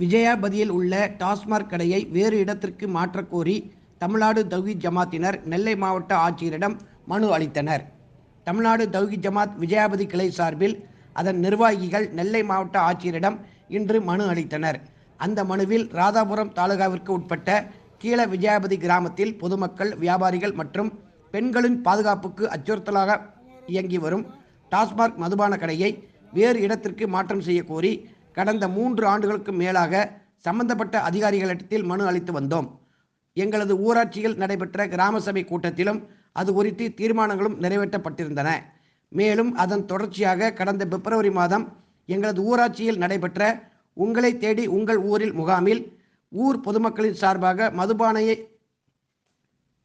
விஜயாபதியில் உள்ள டாஸ்மாக் கடையை வேறு இடத்திற்கு மாற்றக்கோரி தமிழ்நாடு தௌஹி ஜமாத்தினர் நெல்லை மாவட்ட ஆட்சியரிடம் மனு அளித்தனர். தமிழ்நாடு தௌஹி ஜமாத் விஜயாபதி கிளை சார்பில் அதன் நிர்வாகிகள் நெல்லை மாவட்ட ஆட்சியரிடம் இன்று மனு அளித்தனர். அந்த மனுவில் ராதாபுரம் தாலுகாவிற்கு உட்பட்ட கீழ விஜயாபதி கிராமத்தில் பொதுமக்கள் வியாபாரிகள் மற்றும் பெண்களின் பாதுகாப்புக்கு அச்சுறுத்தலாக இயங்கி வரும் டாஸ்மாக் மதுபான கடையை வேறு இடத்திற்கு மாற்றம் செய்யக்கோரி கடந்த மூன்று ஆண்டுகளுக்கு மேலாக சம்பந்தப்பட்ட அதிகாரிகளிடத்தில் மனு அளித்து வந்தோம். எங்களது ஊராட்சியில் நடைபெற்ற கிராம சபை கூட்டத்திலும் அது குறித்து தீர்மானங்களும் நிறைவேற்றப்பட்டிருந்தன. மேலும் அதன் தொடர்ச்சியாக கடந்த பிப்ரவரி மாதம் எங்களது ஊராட்சியில் நடைபெற்ற உங்களை தேடி உங்கள் ஊரில் முகாமில் ஊர் பொதுமக்களின் சார்பாக மதுபானையை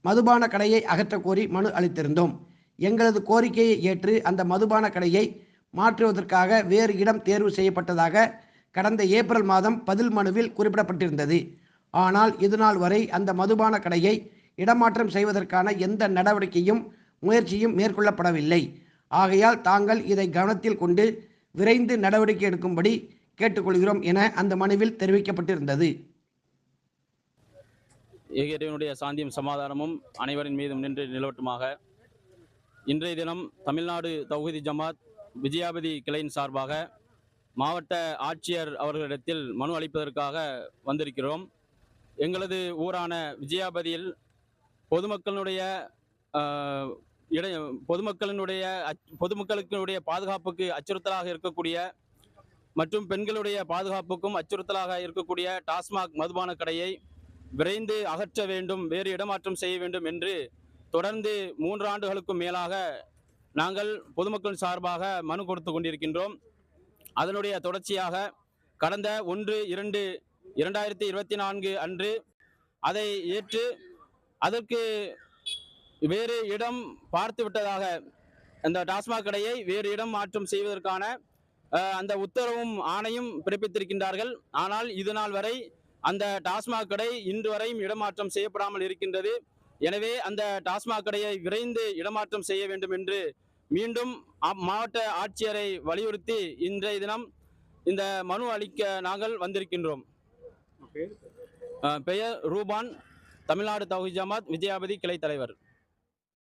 மதுபான கடையை அகற்றக்கோரி மனு அளித்திருந்தோம். எங்களது கோரிக்கையை ஏற்று அந்த மதுபான கடையை மாற்றுவதற்காக வேறு இடம் தேர்வு செய்யப்பட்டதாக கடந்த ஏப்ரல் மாதம் பதில் மனுவில் குறிப்பிடப்பட்டிருந்தது. ஆனால் இதுநாள் வரை அந்த மதுபான கடையை இடமாற்றம் செய்வதற்கான எந்த நடவடிக்கையும் முயற்சியும் மேற்கொள்ளப்படவில்லை. ஆகையால் தாங்கள் இதை கவனத்தில் கொண்டு விரைந்து நடவடிக்கை எடுக்கும்படி கேட்டுக்கொள்கிறோம் என அந்த மனுவில் தெரிவிக்கப்பட்டிருந்தது. இறைவனுடைய சாந்தியும் சமாதானமும் அனைவரின் மீதும் நின்று நிலவட்டுமாக. இன்றைய தினம் தமிழ்நாடு தௌஹீதி ஜமாத் விஜயாபதி கிளையின் சார்பாக மாவட்ட ஆட்சியர் அவர்களிடத்தில் மனு அளிப்பதற்காக வந்திருக்கிறோம். எங்களது ஊரான விஜயாபதியில் பொதுமக்களுடைய இட பொதுமக்களினுடைய அச்- பாதுகாப்புக்கு அச்சுறுத்தலாக இருக்கக்கூடிய மற்றும் பெண்களுடைய பாதுகாப்புக்கும் அச்சுறுத்தலாக இருக்கக்கூடிய டாஸ்மாக் மதுபான கடையை விரைந்து அகற்ற வேண்டும் வேறு இடமாற்றம் செய்ய வேண்டும் என்று தொடர்ந்து மூன்று ஆண்டுகளுக்கும் மேலாக நாங்கள் பொதுமக்கள் சார்பாக மனு கொடுத்து கொண்டிருக்கின்றோம். அதனுடைய தொடர்ச்சியாக கடந்த ஒன்று இரண்டு இரண்டாயிரத்தி இருபத்தி நான்கு அன்று அதை ஏற்று அதற்கு வேறு இடம் பார்த்து விட்டதாக அந்த டாஸ்மாக் கடையை வேறு இடம் மாற்றம் செய்வதற்கான அந்த உத்தரவும் ஆணையும் பிறப்பித்திருக்கின்றார்கள். ஆனால் இது நாள் வரை அந்த டாஸ்மாக் கடை இன்று வரையும் இடமாற்றம் செய்யப்படாமல் இருக்கின்றது. எனவே அந்த டாஸ்மாக் கடையை விரைந்து இடமாற்றம் செய்ய வேண்டும் என்று மீண்டும் மாவட்ட ஆட்சியரை வலியுறுத்தி இன்றைய தினம் இந்த மனு அளிக்க நாங்கள் வந்திருக்கின்றோம். பெயர் ரூபான் தமிழ்நாடு தௌஹி ஜமாத் விஜயாபதி கிளை தலைவர்.